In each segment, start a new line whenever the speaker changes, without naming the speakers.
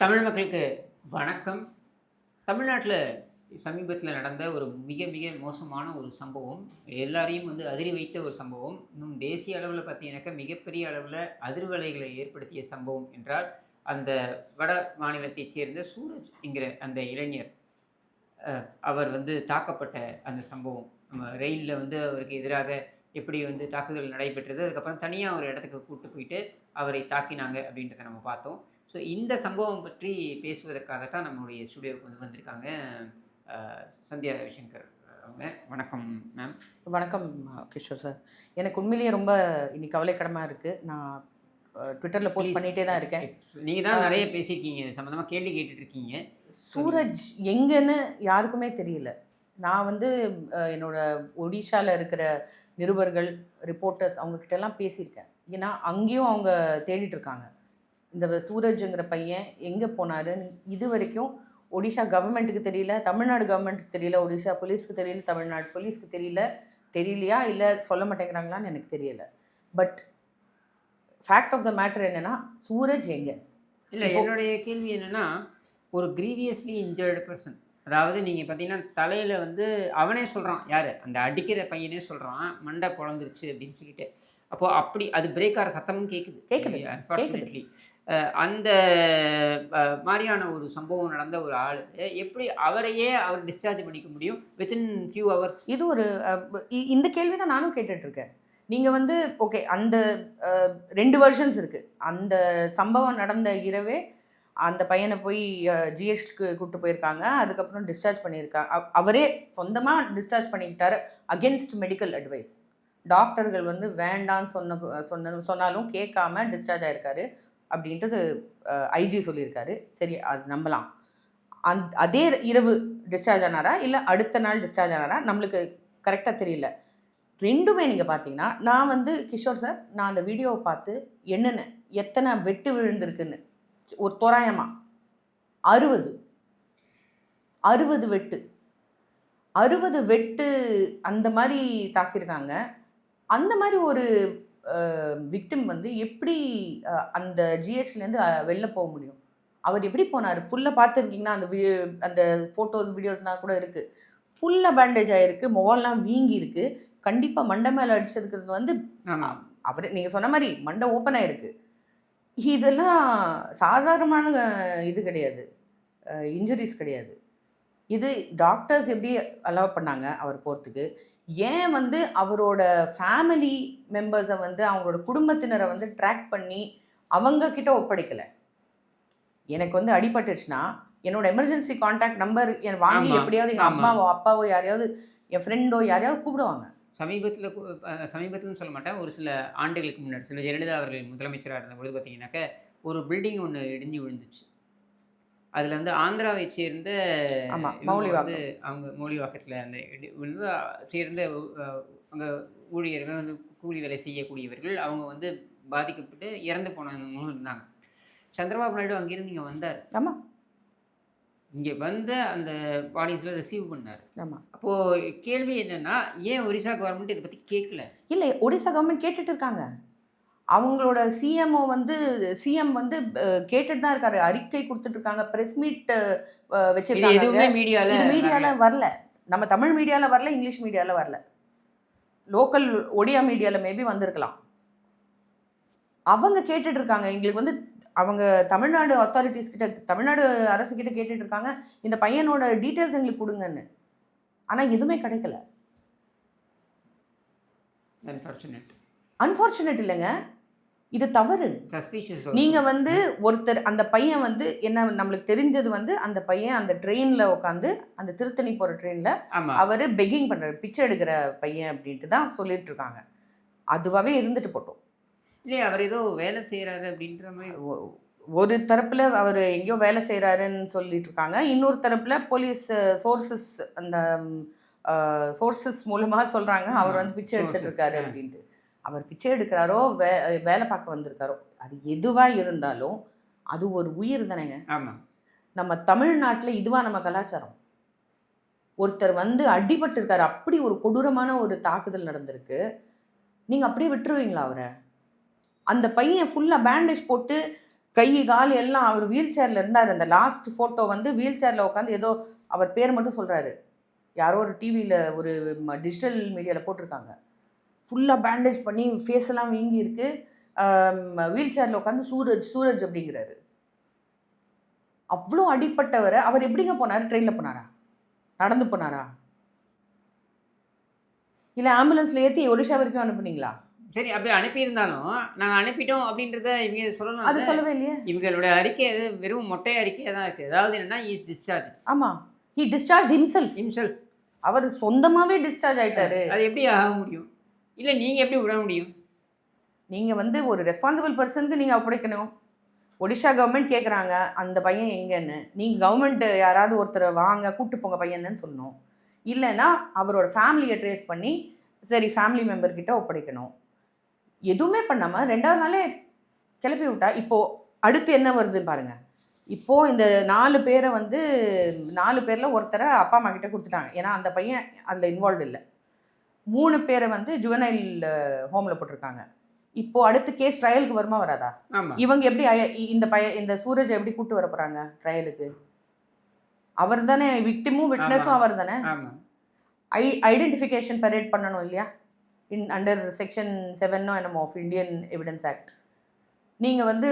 தமிழ் மக்களுக்கு வணக்கம். தமிழ்நாட்டில் சமீபத்தில் நடந்த ஒரு மிக மிக மோசமான ஒரு சம்பவம் எல்லாரையும் வந்து அதிரி வைத்த ஒரு சம்பவம் இன்னும் தேசிய அளவில் பார்த்தீங்கன்னாக்கா மிகப்பெரிய அளவில் அதிர்வலைகளை ஏற்படுத்திய சம்பவம் என்றால் அந்த வட மாநிலத்தைச் சேர்ந்த சூரஜ் என்கிற அந்த இளைஞர் அவர் வந்து தாக்கப்பட்ட அந்த சம்பவம். நம்ம ரயிலில் வந்து அவருக்கு எதிராக எப்படி வந்து தாக்குதல் நடைபெற்றது அதுக்கப்புறம் தனியாக ஒரு இடத்துக்கு கூப்பிட்டு போயிட்டு அவரை தாக்கினாங்க அப்படின்றத நம்ம பார்த்தோம். ஸோ இந்த சம்பவம் பற்றி பேசுவதற்காகத்தான் நம்மளுடைய ஸ்டுடியோவுக்கு வந்து வந்திருக்காங்க சந்தியா ரவிசங்கர் அவங்க. வணக்கம் மேம்
வணக்கம் கிஷோர் சார் எனக்கு உண்மையிலேயே ரொம்ப இன்னைக்கு கவலைக்கிடமாக இருக்குது நான் ட்விட்டரில் போஸ்ட் பண்ணிகிட்டே தான் இருக்கேன்.
நீங்கள் தான் நிறைய பேசியிருக்கீங்க. இது சம்மந்தமாக கேள்வி கேட்டுட்டு இருக்கீங்க
சூரஜ் எங்கன்னு யாருக்குமே தெரியல. நான் வந்து அஹ், என்னோட ஒடிஷாவில் இருக்கிற நிருபர்கள் ரிப்போர்ட்டர்ஸ் அவங்கக்கிட்ட எல்லாம் பேசியிருக்கேன். ஏன்னா அங்கேயும் அவங்க தேடிட்டு இருக்காங்க. இந்த சூரஜ்ங்கிற பையன் எங்கே போனாருன்னு இது வரைக்கும் ஒடிஷா கவர்மெண்ட்டுக்கு தெரியல தமிழ்நாடு கவர்மெண்ட்டுக்கு தெரியல ஒடிஷா போலீஸ்க்கு தெரியல தமிழ்நாடு போலீஸ்க்கு தெரியல தெரியலையா இல்லை சொல்ல மாட்டேங்கிறாங்களான்னு எனக்கு தெரியல. But fact of the matter என்னன்னா சூரஜ் எங்க?
இல்லை என்னுடைய கேள்வி என்னன்னா ஒரு க்ரீவியஸ்லி இன்ஜர்டு பர்சன் அதாவது நீங்கள் பார்த்தீங்கன்னா தலையில் வந்து அவனே சொல்கிறான் யார்? அந்த அடிக்கிற பையனே சொல்கிறான் மண்டை குழந்துருச்சு அப்படின்னு சொல்லிட்டு. அப்போ அப்படி அது பிரேக் ஆகிற சத்தமும் கேட்குது
கேக்குது,
அன்ஃபார்ச்சுனேட்லி அந்த மாதிரியான ஒரு சம்பவம் நடந்த ஒரு ஆள் எப்படி அவரையே அவர் டிஸ்சார்ஜ் பண்ணிக்க முடியும்? வித்தின் ஃபியூ ஹவர்ஸ்
இது ஒரு இந்த கேள்வி தான் நானும் கேட்டுட்டு இருக்கேன் நீங்க வந்து ஓகே அந்த ரெண்டு வெர்ஷன்ஸ் இருக்கு. அந்த சம்பவம் நடந்த இரவே அந்த பையனை போய் ஜிஎஸ்டிக்கு கூப்பிட்டு போயிருக்காங்க. அதுக்கப்புறம் டிஸ்சார்ஜ் பண்ணியிருக்காங்க. அவரே சொந்தமாக டிஸ்சார்ஜ் பண்ணிக்கிட்டாரு அகென்ஸ்ட் மெடிக்கல் அட்வைஸ் டாக்டர்கள் வந்து வேண்டான்னு சொன்ன சொன்ன சொன்னாலும் கேட்காம டிஸ்சார்ஜ் ஆயிருக்காரு அப்படின்றது ஐஜி சொல்லியிருக்காரு. சரி அது நம்பலாம். அந் அதே இரவு டிஸ்சார்ஜ் ஆனாரா? இல்லை அடுத்த நாள் டிஸ்சார்ஜ் ஆனாரா? நம்மளுக்கு கரெக்டாக தெரியல. ரெண்டுமே நீங்கள் பார்த்தீங்கன்னா நான் வந்து கிஷோர் சார் நான் அந்த வீடியோவை பார்த்து என்னென்ன எத்தனை வெட்டு விழுந்திருக்குன்னு ஒரு தோராயமா? அறுபது. அறுபது வெட்டு. அறுபது வெட்டு அந்த மாதிரி தாக்கியிருக்காங்க. அந்த மாதிரி ஒரு விக்டிம் வந்து எப்படி அந்த ஜிஹெச்லேருந்து வெளில போக முடியும்? அவர் எப்படி போனார்? ஃபுல்லாக பார்த்துருக்கீங்கன்னா அந்த அந்த ஃபோட்டோஸ் வீடியோஸ்லாம் கூட இருக்குது ஃபுல்லாக பேண்டேஜ் ஆகிருக்கு முகம்லாம் வீங்கி இருக்கு கண்டிப்பாக மண்டை மேலே அடிச்சதுக்கு வந்து அவர் நீங்கள் சொன்ன மாதிரி மண்டை ஓப்பன் ஆயிருக்கு. இதெல்லாம் சாதாரணமான இது கிடையாது. இன்ஜுரிஸ் கிடையாது. இது டாக்டர்ஸ் எப்படி அலோவ் பண்ணாங்க அவர் போகிறதுக்கு ஏன் வந்து அவரோட ஃபேமிலி மெம்பர்ஸை வந்து அவங்களோட குடும்பத்தினரை வந்து ட்ராக் பண்ணி அவங்க கிட்ட ஒப்படைக்கலை? எனக்கு வந்து அடிபட்டுச்சுன்னா என்னோட எமர்ஜென்சி காண்டாக்ட் நம்பர் என் வாங்கி எப்படியாவது எங்கள். அம்மாவோ அப்பாவோ யாரையாவது என் ஃப்ரெண்டோ யாரையாவது கூப்பிடுவாங்க.
சமீபத்தில் சமீபத்தில்னு சொல்ல மாட்டேன். ஒரு சில ஆண்டுகளுக்கு முன்னாடி சில ஜெயலலிதா அவர்கள் முதலமைச்சராக இருந்த பொழுது பார்த்தீங்கன்னாக்க ஒரு பில்டிங் ஒன்று இடிஞ்சு விழுந்துச்சு. அதில் வந்து ஆந்திராவை சேர்ந்த. வந்து அவங்க மௌலிவாக்கத்தில் அந்த இடி- விழுந்து சேர்ந்த அங்கே ஊழியர்கள் வந்து கூலி வேலை செய்யக்கூடியவர்கள் அவங்க வந்து பாதிக்கப்பட்டு இறந்து போனவங்களும் இருந்தாங்க. சந்திரபாபு நாயுடு அங்கிருந்து இங்கே வந்தார்.
ஆமாம்
இங்கே வந்து அந்த பாடிஸில் ரிசீவ் பண்ணார்.
ஆமாம்
அப்போது கேள்வி என்னன்னா ஏன் ஒரிசா கவர்மெண்ட் இதை பற்றி கேட்கல
இல்லை ஒடிசா கவர்மெண்ட் கேட்டுட்டு இருக்காங்க. அவங்களோட சிஎம்ஓ வந்து சிஎம் வந்து கேட்டுட்டு தான் இருக்காரு. அறிக்கை கொடுத்துட்டு இருக்காங்க பிரஸ் மீட் வச்சிருக்காங்க
எதுவுமே மீடியால
இது மீடியால வரல. நம்ம தமிழ் மீடியால வரல இங்கிலீஷ் மீடியால வரல. லோக்கல் ஒடியா மீடியால மேபி வந்திருக்கலாம். அவங்க கேட்டுட்டு இருக்காங்க. எங்களுக்கு வந்து அவங்க தமிழ்நாடு அத்தாரிட்டிஸ் கிட்ட தமிழ்நாடு அரசு கிட்ட கேட்டுட்டு இருக்காங்க இந்த பையனோட டீட்டெயில்ஸ் எங்களுக்கு கொடுங்கன்னு. ஆனா எதுவுமே கிடைக்கல.
அன்ஃபார்ச்சுனேட்
அன்ஃபார்ச்சுனேட் இல்லைங்க. இது தவறு.
சஸ்பீஷியஸ்
நீங்க வந்து ஒருத்தர் அந்த பையன் வந்து என்ன நம்மளுக்கு தெரிஞ்சது வந்து அந்த பையன் அந்த ட்ரெயின்ல உட்காந்து அந்த திருத்தணி போற ட்ரெயின்ல அவர் பெக்கிங் பண்றாரு. பிச்சை எடுக்கிற பையன் அப்படின்ட்டு தான் சொல்லிட்டு இருக்காங்க. அதுவாகவே இருந்துட்டு போட்டோம்.
இல்லையே அவர் ஏதோ வேலை செய்யறாரு அப்படின்ற மாதிரி
ஒரு தரப்புல அவர் எங்கேயோ வேலை செய்றாருன்னு சொல்லிட்டு இருக்காங்க இன்னொரு தரப்புல போலீஸ் சோர்சஸ் அந்த சோர்சஸ் மூலமா சொல்றாங்க. அவர் வந்து பிச்சை எடுத்துட்டு
Sources,
இருக்காரு. அப்படின்ட்டு. அவர் பிச்சை எடுக்கிறாரோ வே வேலை பார்க்க வந்திருக்காரோ அது எதுவா இருந்தாலும் அது ஒரு உயிர் தானேங்க. நம்ம தமிழ்நாட்டில் இதுவா நம்ம கலாச்சாரம். ஒருத்தர் வந்து அடிபட்டு இருக்காரு அப்படி ஒரு கொடூரமான ஒரு தாக்குதல் நடந்திருக்கு. நீங்கள் அப்படியே விட்டுருவீங்களா அவரை? அந்த பையன் ஃபுல்லாக பேண்டேஜ் போட்டு கை கால் எல்லாம் அவர் வீல் சேரில் இருந்தார். அந்த லாஸ்ட் ஃபோட்டோ வந்து வீல் சேரில் உட்காந்து ஏதோ அவர் பேர் மட்டும் சொல்கிறாரு யாரோ ஒரு டிவியில் ஒரு டிஜிட்டல் மீடியாவில் போட்டிருக்காங்க. ஃபுல்லாக பேண்டேஜ் பண்ணி ஃபேஸ் எல்லாம் வீங்கி இருக்கு. வீல் சேரில் உட்காந்து சூரஜ் சூரஜ் அப்படிங்கிறாரு. அவ்வளோ அடிப்பட்டவரை. அவர் எப்படிங்க போனார்? ட்ரெயினில் போனாரா? நடந்து போனாரா? இல்லை ஆம்புலன்ஸில் ஏற்றி ஒடிஷா வரைக்கும் அனுப்புனீங்களா?
சரி அப்படி அனுப்பியிருந்தாலும் நாங்கள் அனுப்பிட்டோம் அப்படின்றத இவங்க சொல்லணும்
அது சொல்லவே இல்லையே.
இவங்களோட அறிக்கை அது வெறும் மொட்டை அறிக்கையாக தான் இருக்குது அதாவது என்னன்னா இஸ் டிஸ்சார்ஜ்
ஆமாம் ஹி டிஸ்சார்ஜ் himself.
இம்செல்
அவர் சொந்தமாகவே டிஸ்சார்ஜ் ஆயிட்டாரு.
அது எப்படி ஆக முடியும்? இல்லை நீங்கள் எப்படி விட முடியும்?
நீங்கள் வந்து ஒரு ரெஸ்பான்சிபிள் பர்சனுக்கு நீங்கள் ஒப்படைக்கணும். ஒடிஷா கவர்மெண்ட் கேட்குறாங்க அந்த பையன் எங்கன்னு. நீங்கள் கவர்மெண்ட் யாராவது ஒருத்தரை வாங்க கூட்டு போங்க பையன்னு சொல்லணும். இல்லைன்னா அவரோட ஃபேமிலியை ட்ரேஸ் பண்ணி சரி ஃபேமிலி மெம்பர்கிட்ட ஒப்படைக்கணும். எதுவுமே பண்ணாமல் ரெண்டாவது நாளே கிளப்பி விட்டா இப்போது அடுத்து என்ன வருதுன்னு பாருங்கள் இப்போது இந்த நாலு பேரை வந்து நாலு பேரில் ஒருத்தரை அப்பா அம்மா கிட்ட கொடுத்துட்டாங்க. ஏன்னா அந்த பையன் அதில் இன்வால்வ் இல்லை. மூணு பேரை வந்து ஜுவனைல் ஹோமில் போட்டிருக்காங்க. இப்போ அடுத்து கேஸ் ட்ரையலுக்கு வருமா வராதா? இவங்க எப்படி இந்த பைய இந்த சூரஜ் எப்படி கூட்டு வர போறாங்க ட்ரையலுக்கு அவர் தானே விக்டிமும் விட்னஸும். அவர் தானே ஐ ஐடென்டிஃபிகேஷன் பரேட் பண்ணணும் இல்லையா? இன் அண்டர் செக்ஷன் செவனோ என்னமோ ஆஃப் இந்தியன் எவிடன்ஸ் ஆக்ட் நீங்கள் வந்து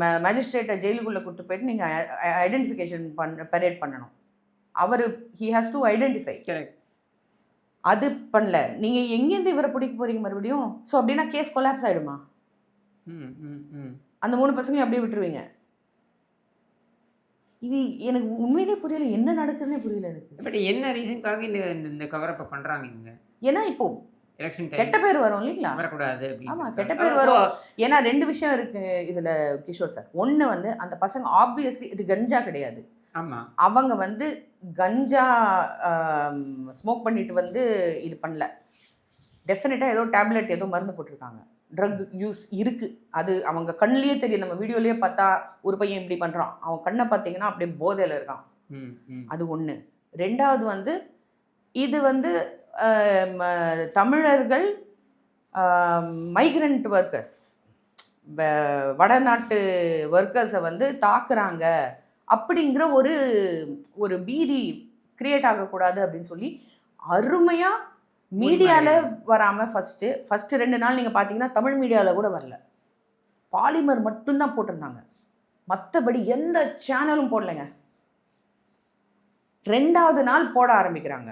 மேஜிஸ்ட்ரேட்டை ஜெயிலுக்குள்ளே கூட்டு போயிட்டு நீங்கள் ஐடென்டிஃபிகேஷன் பண்ண பரேட் பண்ணணும். அவர் ஹி ஹாஸ் டு ஐடென்டிஃபை அது பண்ணல. நீங்கள் எங்கேருந்து இவரை பிடிக்க போறீங்க மறுபடியும்? ஸோ அப்படின்னா கேஸ் கொலாப்ஸ் ஆகிடுமா அந்த மூணு பசங்களையும் அப்படியே விட்டுருவீங்க. இது எனக்கு உண்மையிலே புரியல. என்ன நடக்குதுன்னே புரியல எனக்கு.
பட் என்ன ரீசனுக்காக இந்த இந்த- இந்த கவரப்பை பண்ணுறாங்க இவங்க?
ஏன்னா இப்போ
எலெக்ஷன்
கெட்ட பேர் வரும் இல்லைங்களா?
வரக்கூடாது
ஆமா,
அப்படின்னு
கெட்ட பேர் வரும். ஏன்னா ரெண்டு விஷயம் இருக்கு இதுல கிஷோர் சார் ஒன்று வந்து அந்த பசங்க ஆப்வியஸ்லி இது கஞ்சா கிடையாது.
ஆமாம்
அவங்க வந்து கஞ்சா ஸ்மோக் பண்ணிட்டு வந்து இது பண்ணல. டெஃபினட்டாக ஏதோ டேப்லெட் ஏதோ மருந்து போட்டிருக்காங்க. ட்ரக் யூஸ் இருக்கு. அது அவங்க கண்ணிலேயே தெரியும். நம்ம வீடியோலயே பார்த்தா ஒரு பையன் இப்படி பண்றான். அவன் கண்ணை பார்த்தீங்கன்னா அப்படியே போதையில இருக்கான். அது ஒன்று ரெண்டாவது வந்து இது வந்து தமிழர்கள் மைக்ரண்ட் ஒர்க்கர்ஸ் வடநாட்டு ஒர்க்கர்ஸை வந்து தாக்குறாங்க அப்படிங்கிற ஒரு ஒரு பீதி கிரியேட் ஆகக்கூடாது அப்படின்னு சொல்லி அருமையாக மீடியாவில் வராமல் ஃபஸ்ட்டு ஃபஸ்ட்டு ரெண்டு நாள் நீங்கள் பார்த்தீங்கன்னா தமிழ் மீடியாவில் கூட வரல. பாலிமர் மட்டும்தான் போட்டிருந்தாங்க. மற்றபடி எந்த சேனலும் போடலைங்க. ரெண்டாவது நாள் போட ஆரம்பிக்கிறாங்க.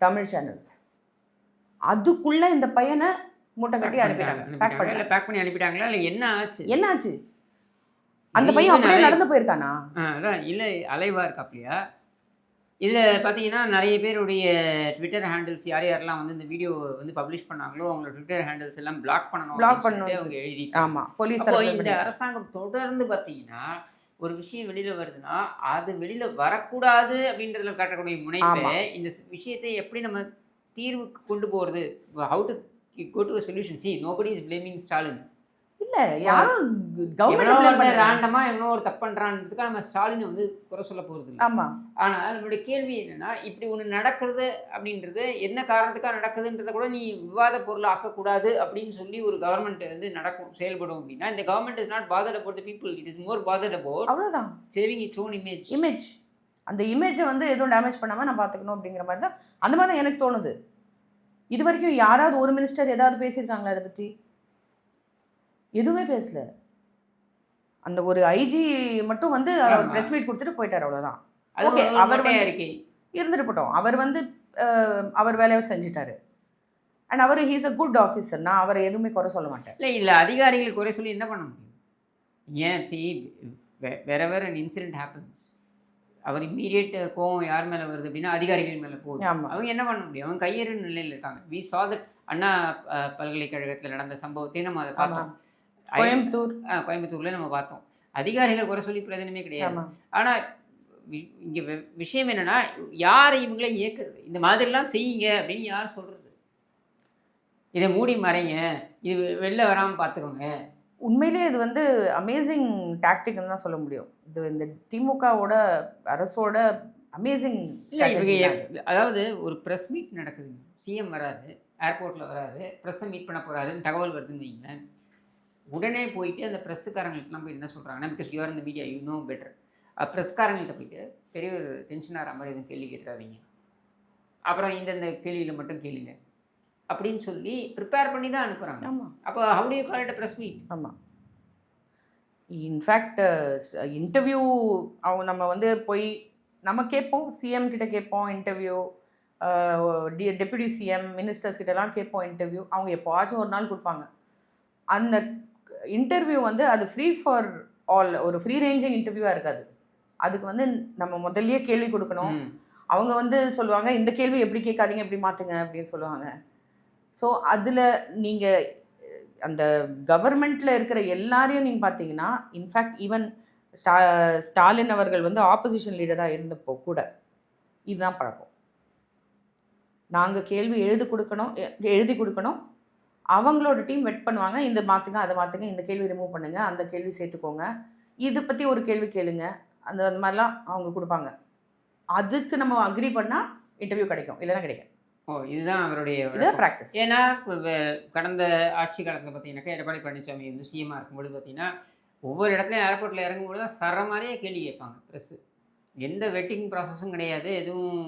தமிழ் சேனல்ஸ் அதுக்குள்ள இந்த பையனை மூட்டை கட்டி அனுப்பிட்டாங்க. பேக் பண்ணல
இல்லை பேக் பண்ணி அனுப்பிட்டாங்களா? இல்லை என்ன ஆச்சு?
என்னாச்சு? அந்த
நீ
பையன் அப்படியே நடந்து போயிருக்கானா?
அதான் இல்லை அலைவா இருக்காப்லையா இதில் பார்த்தீங்கன்னா நிறைய பேருடைய ட்விட்டர் ஹேண்டில்ஸ் யார் யாரெல்லாம் வந்து இந்த வீடியோ வந்து பப்ளிஷ் பண்ணாங்களோ அவங்களோட ட்விட்டர் ஹேண்டில்ஸ் எல்லாம் பிளாக் பண்ணணும் சொல்லிட்டு
பண்ணணும்னு
அவங்க எழுதி
ஆமா போலீஸ்
இந்த
பண்ணி-
அரசாங்கம் தொடர்ந்து பார்த்தீங்கன்னா ஒரு விஷயம் வெளியில வருதுன்னா அது வெளியில வரக்கூடாது அப்படின்றதுல காட்டக்கூடிய முனைப்பை. இந்த விஷயத்தை எப்படி நம்ம தீர்வுக்கு கொண்டு போறது? How to go to solution see nobody is blaming Stalin
இல்ல யாரும் கவர்மெண்ட்
ரேண்டமா எவனோ ஒரு தப்பு பண்றான்றதுக்காக நம்ம ஸ்டாலினை வந்து குறை சொல்ல போறது இல்லை.
ஆமா.
ஆனா நம்மளுடைய கேள்வி என்னன்னா இப்படி ஒண்ணு நடக்கிறது அப்படின்றது என்ன காரணத்துக்காக நடக்குதுன்றத கூட நீ விவாத பொருள் ஆக்கக்கூடாது அப்படின்னு சொல்லி ஒரு கவர்மெண்ட் வந்து நடக்கும் செயல்படும் அப்படின்னா இந்த government is not bothered about the people it is more bothered about
அவ்வளவுதான்.
Saving its own image
image அந்த இமேஜை வந்து எதுவும் டேமேஜ் பண்ணாம நான் பாத்துக்கணும் அப்படிங்கிற மாதிரி தான் அந்த மாதிரி தான் எனக்கு தோணுது. இது வரைக்கும் யாராவது ஒரு மினிஸ்டர் ஏதாவது பேசியிருக்காங்களா அதை பத்தி? எதுவுமே பேசல. அந்த ஒரு ஐஜி மட்டும் வந்து. ப்ரெஸ் மீட் கொடுத்துட்டு போயிட்டார் Okay,
ஒரு
அவர் இருந்துட்டு போட்டோம். அவர் வந்து அவர் வேலையை செஞ்சுட்டாரு. அண்ட் அவர் ஹீஸ் அ குட் ஆஃபீஸர் நான் அவரை எதுவுமே குறை சொல்ல மாட்டேன்.
இல்லை இல்லை அதிகாரிகள் குறை சொல்லி என்ன பண்ண முடியும்? ஏன் சி வேற வேற இன்சிடென்ட் happens. அவர் இம்மீடியட் கோவம் யார் மேலே வருது அப்படின்னா அதிகாரிகள் மேலே போகுது அவங்க என்ன பண்ண முடியும்? அவங்க கையெறு நிலையில் இருக்காங்க. வி saw that அண்ணா பல்கலைக்கழகத்தில் நடந்த சம்பவத்தையும் நம்ம அதை பார்த்தோம்.
கோயம்புத்தூர்.
ஆ, கோயம்புத்தூர்ல நம்ம பார்த்தோம். அதிகாரிகளை குறை சொல்லி பிரயோஜனமே கிடையாது.
ஆமா.
ஆனா வி- இங்க விஷயம் என்னன்னா யார் இவங்களை இயக்குறது? இந்த மாதிரிலாம் செய்யுங்க அப்படின்னு யார் சொல்றது? இதை மூடி மறைங்க. இது வெளில வராம பார்த்துக்கோங்க.
உண்மையிலேயே இது வந்து அமேசிங் டாக்டிக்னு தான் சொல்ல முடியும். இது இந்த திமுகவோட அரசோட அமேசிங்
அதாவது ஒரு ப்ரெஸ் மீட் நடக்குதுங்க. சிஎம் வராரு ஏர்போர்ட்டில் வராரு ப்ரெஸ்ஸை மீட் பண்ண போறாருன்னு தகவல் வருதுன்னு வைங்களேன். உடனே போயிட்டு அந்த ப்ரெஸ்ஸுக்காரங்களுக்கு நம்ம என்ன சொல்கிறாங்கன்னா பிகாஸ் யூஆர் இந்த மீடியா யூ நோ பெட்டர் ப்ரெஸ்காரங்கள்ட்ட போயிட்டு பெரிய ஒரு டென்ஷன் ஆகிற மாதிரி எதுவும் கேள்வி கேட்டுறாதீங்க. அப்புறம் இந்தந்த கேள்வியில் மட்டும் கேளுங்க. அப்படின்னு சொல்லி ப்ரிப்பேர் பண்ணி தான் அனுப்புகிறாங்க
ஆமாம்
அப்போ how do you call it press meet
ஆமாம் இன்ஃபேக்ட் இன்டர்வியூ அவங்க நம்ம வந்து போய் நம்ம கேட்போம் சிஎம் கிட்ட கேட்போம் இன்டர்வியூ டி டெப்யூட்டி சிஎம் மினிஸ்டர்ஸ் கிட்டலாம் கேட்போம் இன்டர்வியூ அவங்க எப்போவாச்சும் ஒரு நாள் கொடுப்பாங்க. அந்த இன்டர்வியூ வந்து அது ஃப்ரீ ஃபார் ஆல் ஒரு ஃப்ரீ ரேஞ்சிங் இன்டர்வியூவாக இருக்காது. அதுக்கு வந்து நம்ம முதல்லயே கேள்வி கொடுக்கணும். அவங்க வந்து சொல்லுவாங்க இந்த கேள்வி எப்படி கேட்காதீங்க எப்படி மாற்றுங்க அப்படின்னு சொல்லுவாங்க. ஸோ அதில் நீங்கள் அந்த கவர்மெண்ட்டில் இருக்கிற எல்லாரையும் நீங்கள் பார்த்தீங்கன்னா இன்ஃபேக்ட் ஈவன் ஸ்டா ஸ்டாலின் அவர்கள் வந்து ஆப்போசிஷன் லீடராக இருந்தப்போ கூட இதுதான் பழக்கம். நாங்கள் கேள்வி எழுதி கொடுக்கணும் எழுதி கொடுக்கணும் அவங்களோட டீம் வெட் பண்ணுவாங்க. இந்த மாற்றுங்க அதை மாற்றுங்க இந்த கேள்வி ரிமூவ் பண்ணுங்க அந்த கேள்வி சேர்த்துக்கோங்க. இது பற்றி ஒரு கேள்வி கேளுங்க. அந்த அந்த மாதிரிலாம் அவங்க கொடுப்பாங்க. அதுக்கு நம்ம அக்ரி பண்ணால் இன்டர்வியூ கிடைக்கும். இல்லைன்னா கிடைக்கும்
ஓ இதுதான் அவருடைய
இதுதான் ப்ராக்டிஸ்
ஏன்னா கடந்த ஆட்சி காலத்தில் பார்த்தீங்கன்னாக்கா எடப்பாடி பழனிசாமி வந்து சிஎம்மாக இருக்கும்போது பார்த்தீங்கன்னா ஒவ்வொரு இடத்துலையும் ஏர்போர்ட்டில் இறங்கும்போது தான் சர மாதிரியே கேள்வி கேட்பாங்க ப்ரெஸ்ஸு எந்த வெட்டிங் ப்ராசஸும் கிடையாது எதுவும்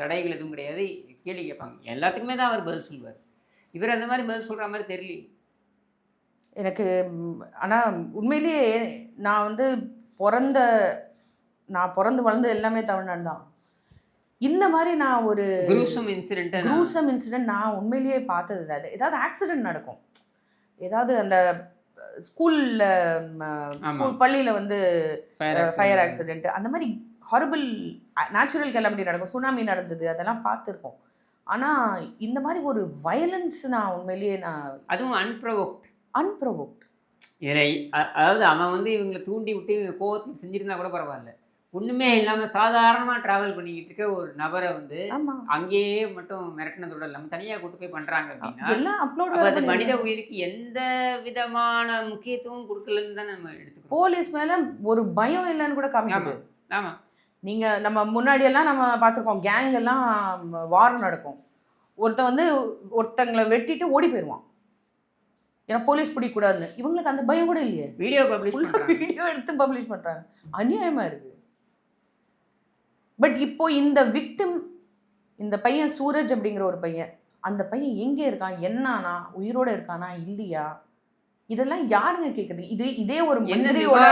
தடைகள் எதுவும் கிடையாது கேள்வி கேட்பாங்க. எல்லாத்துக்குமே தான் அவர் பதில் சொல்லுவார். இவர் அந்த மாதிரி பதில் சொல்கிற மாதிரி தெரியல
எனக்கு ஆனால் உண்மையிலேயே நான் வந்து பிறந்த நான் பிறந்து வளர்ந்தது எல்லாமே தமிழ்நாடு தான். இந்த மாதிரி நான் ஒரு
குரூசம் இன்சிடென்ட்
குரூசம் இன்சிடென்ட் நான் உண்மையிலேயே பார்த்தது இல்லை. ஏதாவது ஆக்சிடென்ட் நடக்கும். ஏதாவது அந்த ஸ்கூலில் ஸ்கூல் பள்ளியில் வந்து ஃபயர் ஆக்சிடென்ட் அந்த மாதிரி ஹாரபிள் நேச்சுரல் கிளம்பி நடக்கும். சுனாமி நடந்தது. அதெல்லாம் பார்த்துருக்கோம். ஆனால் இந்த மாதிரி ஒரு வயலன்ஸ் நான் உண்மையிலேயே நான்
அதுவும் அன்ப்ரொவோக்ட்
அன்ப்ரொவோக்ட்
இதில் அதாவது அவன் வந்து இவங்களை தூண்டி விட்டு இவங்க கோவத்தில் செஞ்சிருந்தா கூட பரவாயில்ல. ஒன்றுமே இல்லாமல் சாதாரணமாக ட்ராவல் பண்ணிக்கிட்டு இருக்க ஒரு நபரை வந்து
ஆமாம்
அங்கேயே மட்டும் மிரட்டினதோட இல்லாமல் தனியாக கூட்டு போய் பண்ணுறாங்க அப்படின்னா அது மனித உயிருக்கு எந்த விதமான முக்கியத்துவம் கொடுக்கலன்னு தான் நம்ம எடுத்துக்கிறோம்
போலீஸ் மேல ஒரு பயம் இல்லைன்னு கூட காமிக்குது.
ஆமா.
நீங்க நம்ம முன்னாடி எல்லாம் நம்ம பார்த்துருக்கோம் கேங் எல்லாம் வார் நடக்கும். ஒருத்தன் வந்து ஒருத்தங்களை வெட்டிட்டு ஓடி போயிடுவான். ஏன்னா போலீஸ் பிடிக்கூடாதுன்னு இவங்களுக்கு அந்த பயம் கூட இல்லையே.
வீடியோ பப்ளிஷ் பண்ணுறாங்க
வீடியோ எடுத்து பப்ளிஷ் பண்றாங்க. அநியாயமா இருக்கு. பட் இப்போ இந்த விக்டிம் இந்த பையன் சூரஜ் அப்படிங்கிற ஒரு பையன் அந்த பையன் எங்கே இருக்கான் என்னானா உயிரோட இருக்கானா இல்லையா? இதெல்லாம் யாருங்க கேட்குறது இது இதே ஒரு மந்திரியோட?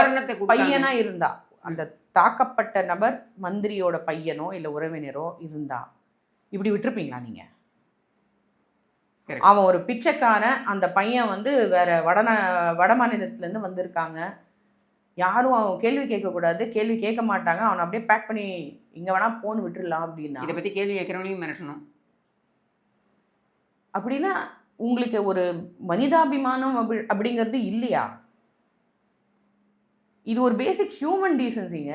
பையனா இருந்தா அந்த தாக்கப்பட்ட நபர் மந்திரியோட பையனோ இல்லை உறவினரோ இருந்தா இப்படி விட்டுருப்பீங்களா நீங்க?
Correct.
அவன் ஒரு பிச்சைக்காரன் அந்த பையன் வந்து வேற வடநா வட மாநிலத்துலேருந்து வந்திருக்காங்க. யாரும் அவன் கேள்வி கேட்கக்கூடாது. கேள்வி கேட்க மாட்டாங்க. அவனை அப்படியே பேக் பண்ணி இங்கே வேணா போன்னு விட்டுறலாம் அப்படின்னா.
இதை பத்தி கேள்வி கேட்குறவங்களையும் மிரட்டணும்.
அப்படின்னா உங்களுக்கு ஒரு மனிதாபிமானம் அப்படி அப்படிங்கிறது இல்லையா? இது ஒரு பேசிக் ஹியூமன் டீசன்சிங்க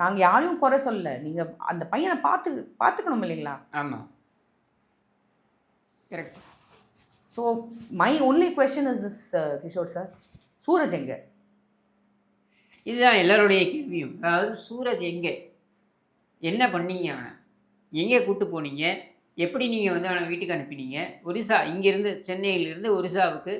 நாங்கள் யாரையும் குறை சொல்லல. நீங்கள் அந்த பையனை பார்த்து பார்த்துக்கணும் இல்லைங்களா?
ஆமா. Correct
so my only question is this Kishore sir Suraj எங்க?
இதுதான் எல்லாருடைய கேள்வியும். அதாவது சூரஜ் எங்கே? என்ன பண்ணீங்க அவனை? எங்கே கூட்டு போனீங்க? எப்படி நீங்கள் வந்து அவனை வீட்டுக்கு அனுப்பினீங்க? ஒரிசா இங்கேருந்து சென்னையிலேருந்து ஒரிசாவுக்கு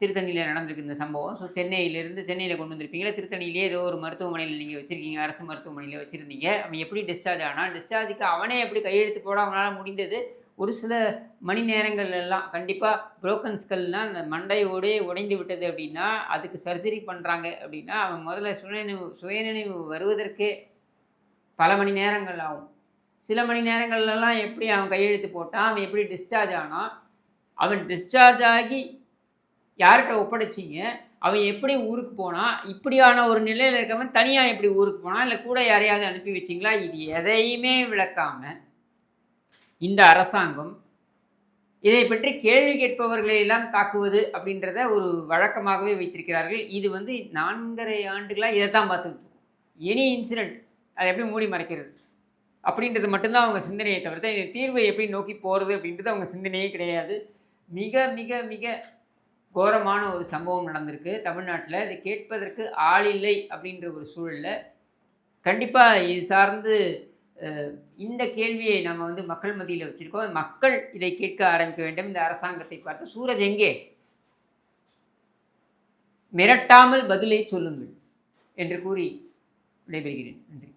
திருத்தணியில் நடந்திருக்கு இந்த சம்பவம். ஸோ சென்னையிலேருந்து சென்னையில் கொண்டு வந்திருப்பீங்களா? திருத்தணியிலே ஏதோ ஒரு மருத்துவமனையில் நீங்கள் வச்சுருக்கீங்க அரசு மருத்துவமனையில் வச்சுருந்தீங்க. அவன் எப்படி டிஸ்சார்ஜ் ஆனால் டிஸ்சார்ஜுக்கு அவனே எப்படி கையெழுத்து போட அவனால் முடிந்தது? ஒரு சில மணி நேரங்கள் எல்லாம் கண்டிப்பாக புரோக்கன் ஸ்கல்னால் அந்த மண்டையோடே உடைந்து விட்டது அப்படின்னா அதுக்கு சர்ஜரி பண்ணுறாங்க அப்படின்னா அவன் முதல்ல சுயநினைவு சுயநினைவு வருவதற்கே பல மணி நேரங்கள் ஆகும். சில மணி நேரங்கள்லாம் எப்படி அவன் கையெழுத்து போட்டான் அவன் எப்படி டிஸ்சார்ஜ் ஆனான்? அவன் டிஸ்சார்ஜ் ஆகி யார்கிட்ட ஒப்படைச்சிங்க? அவன் எப்படி ஊருக்கு போனான் இப்படியான ஒரு நிலையில் இருக்கவன் தனியாக எப்படி ஊருக்கு போனான் இல்லை கூட யாரையாவது அனுப்பி வச்சிங்களா? இது எதையுமே விளக்காமல் இந்த அரசாங்கம் இதை பற்றி கேள்வி கேட்பவர்களை எல்லாம் தாக்குவது அப்படின்றத ஒரு வழக்கமாகவே வைத்திருக்கிறார்கள். இது வந்து நான்கரை ஆண்டுகளாக இதை தான் பார்த்துக்கிட்டு எனி இன்சிடெண்ட் அதை எப்படி மூடி மறைக்கிறது? அப்படின்றது மட்டும்தான் அவங்க சிந்தனையை தவிர்த்து இந்த தீர்வை எப்படி நோக்கி போகிறது அப்படின்றது அவங்க சிந்தனையே கிடையாது. மிக மிக மிக கோரமான ஒரு சம்பவம் நடந்திருக்கு. தமிழ்நாட்டில் இதை கேட்பதற்கு ஆள் இல்லை அப்படின்ற ஒரு சூழலில் கண்டிப்பாக இது சார்ந்து இந்த கேள்வியை நம்ம வந்து மக்கள் மத்தியில் வச்சுருக்கோம். மக்கள் இதை கேட்க ஆரம்பிக்க வேண்டும். இந்த அரசாங்கத்தை பார்த்து சூரஜ் எங்கே? மிரட்டாமல் பதிலை சொல்லுங்கள் என்று கூறி விடைபெறுகிறேன். நன்றி.